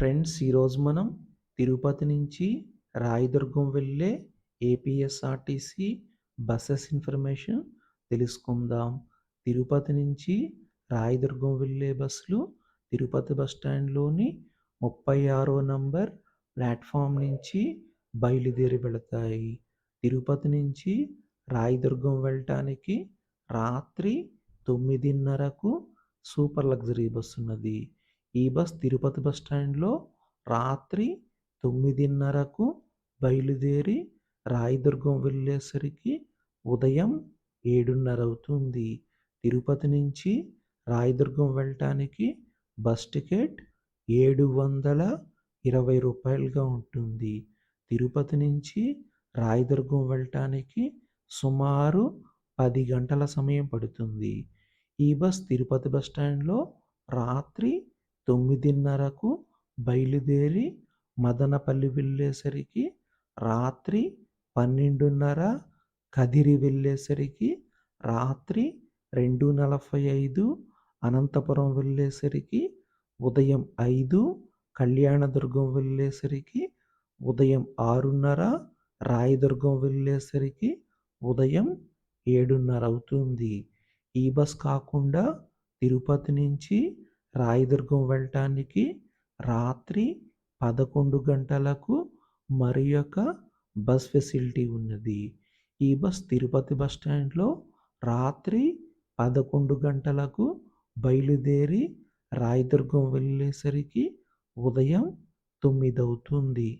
Friends ఈరోజు మనం తిరుపతి నుంచి రాయదుర్గం వెళ్ళే ఏపీఎస్ఆర్టీసీ బస్సెస్ ఇన్ఫర్మేషన్ తెలుసుకుందాం. తిరుపతి నుంచి రాయదుర్గం వెళ్ళే బస్సులు తిరుపతి బస్ స్టాండ్లోని ముప్పై ఆరో నంబర్ ప్లాట్ఫామ్ నుంచి బయలుదేరి వెళతాయి. తిరుపతి నుంచి రాయదుర్గం వెళ్ళటానికి రాత్రి తొమ్మిదిన్నరకు సూపర్ లగ్జరీ బస్సు ఉన్నది ఈ బస్ తిరుపతి బస్ స్టాండ్లో రాత్రి తొమ్మిదిన్నరకు బయలుదేరి రాయదుర్గం వెళ్ళేసరికి ఉదయం ఏడున్నర అవుతుంది తిరుపతి నుంచి రాయదుర్గం వెళ్ళటానికి బస్ టికెట్ ఏడు వందల ఇరవై రూపాయలుగా ఉంటుంది. తిరుపతి నుంచి రాయదుర్గం వెళ్ళటానికి సుమారు పది గంటల సమయం పడుతుంది. ఈ బస్ తిరుపతి బస్ స్టాండ్లో రాత్రి తొమ్మిదిన్నరకు బయలుదేరి మదనపల్లి వెళ్ళేసరికి రాత్రి పన్నెండున్నర కదిరి వెళ్ళేసరికి రాత్రి రెండు నలభై ఐదు అనంతపురం వెళ్ళేసరికి ఉదయం ఐదు కళ్యాణదుర్గం వెళ్ళేసరికి ఉదయం ఆరున్నర రాయదుర్గం వెళ్ళేసరికి ఉదయం ఏడున్నర అవుతుంది. ఈ బస్ కాకుండా తిరుపతి నుంచి రాయదుర్గం వెళ్ళటానికి రాత్రి పదకొండు గంటలకు మరి యొక్క బస్ ఫెసిలిటీ ఉన్నది. ఈ బస్ తిరుపతి బస్ స్టాండ్లో రాత్రి పదకొండు గంటలకు బయలుదేరి రాయదుర్గం వెళ్ళేసరికి ఉదయం తొమ్మిది అవుతుంది